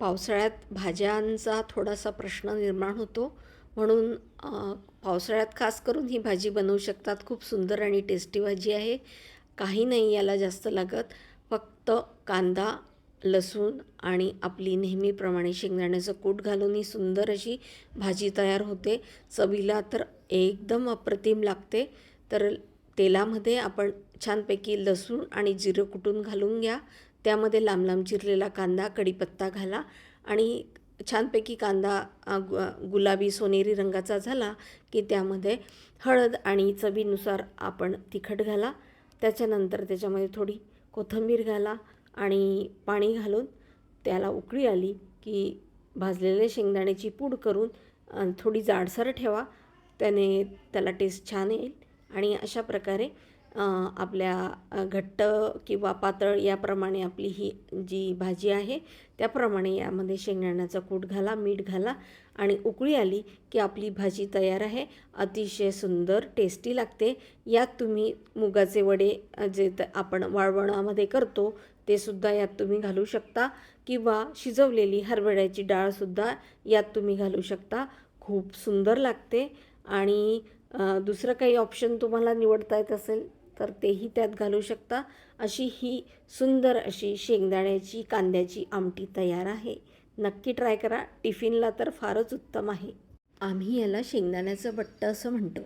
पावसाळ्यात भाज्यांचा थोडासा प्रश्न निर्माण होतो. म्हणून पावसाळ्यात खास करून ही भाजी बनवू शकतात. खूप सुंदर आणि टेस्टी भाजी आहे. काही नाही याला जास्त लागत. फक्त कांदा लसूण आणि आपली नेहमीप्रमाणे शेंगदाण्याचं कूट घालून ही सुंदर अशी भाजी तयार होते. चवीला तर एकदम अप्रतिम लागते. तर तेलामध्ये आपण छानपैकी लसूण आणि जिरं कुटून घालून घ्या. त्यामध्ये लांब लांब चिरलेला कांदा कढीपत्ता घाला आणि छानपैकी कांदा गु गुलाबी सोनेरी रंगाचा झाला की त्यामध्ये हळद आणि चवीनुसार आपण तिखट घाला. त्याच्यानंतर त्याच्यामध्ये थोडी कोथिंबीर घाला आणि पाणी घालून त्याला उकळी आली की भाजलेले शेंगदाण्याची पूड करून थोडी जाडसर ठेवा. त्याने त्याला टेस्ट छान येईल आणि अशा प्रकारे आपल्या घट्ट किंवा पातळ याप्रमाणे आपली ही जी भाजी आहे त्याप्रमाणे यामध्ये शेंगदाण्याचा कूट घाला मीठ घाला आणि उकळी आली की आपली भाजी तयार आहे. अतिशय सुंदर टेस्टी लागते. यात तुम्ही मुगाचे वडे जे आपण वाळवणामध्ये करतो ते सुद्धा यात तुम्ही घालू शकता किंवा शिजवलेली हरभऱ्याची डाळसुद्धा यात तुम्ही घालू शकता. खूप सुंदर लागते आणि दुसरं काही ऑप्शन तुम्हाला निवडता येत असेल तर तेही त्यात घालू शकता. अशी ही सुंदर अशी शेंगदाण्याची कांद्याची आमटी तयार आहे. नक्की ट्राय करा. टिफिनला तर फारच उत्तम आहे. आम्ही याला शेंगदाण्याचं बट्ट असं म्हणतो.